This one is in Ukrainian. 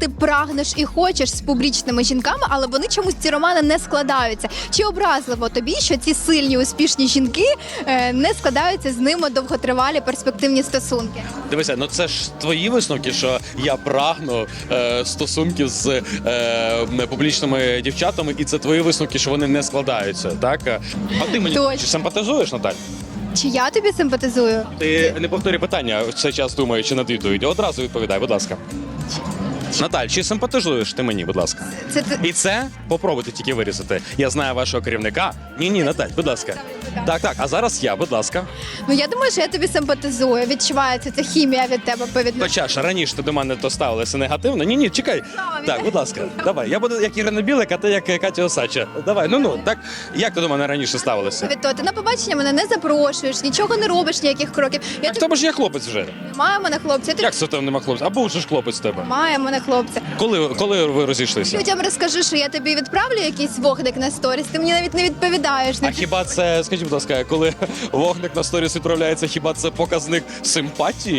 Ти прагнеш і хочеш з публічними жінками, але вони чомусь ці романи не складаються. Чи образливо тобі, що ці сильні успішні жінки е, не складаються з ними довготривалі перспективні стосунки? Дивися, ну це ж твої висновки, що я прагну е, стосунків з е, публічними дівчатами, і це твої висновки, що вони не складаються. Так а ти мені Точно. чи симпатизуєш, Наталь? Чи я тобі симпатизую? Ти не повторюй питання в цей час думаю, чи над відповіддю. Одразу відповідай, будь ласка. Наталь, чи симпатизуєш ти мені, будь ласка? Це ти І це попробуйте тільки вирізати. Я знаю вашого керівника. Ні, ні, Наталь, будь ласка. Так, так. А зараз я, будь ласка. ну я думаю, що я тобі симпатизую. Відчувається ця хімія від тебе по відношенню. Хоча ж раніше ти до мене то ставилася негативно. Ні, ні, чекай. Так, будь ласка, давай. Я буду як Ірина Білик, а ти як Катя Осача. Давай, ну ну так. Як ти до мене раніше ставилася? Від того, ти на побачення мене не запрошуєш, нічого не робиш, ніяких кроків. Я Так в тебе ж є хлопець вже. маю мене хлопця. Я Як це в тебе нема хлопця? А був же ж хлопець в тебе. мене хлопця. Коли, коли ви розійшлися? Людям розкажу, що я тобі відправлю якийсь вогник на сторіс. Ти мені навіть не відповідаєш. А хіба це, скажіть, будь ласка, коли вогник на сторіс відправляється, хіба це показник симпатії?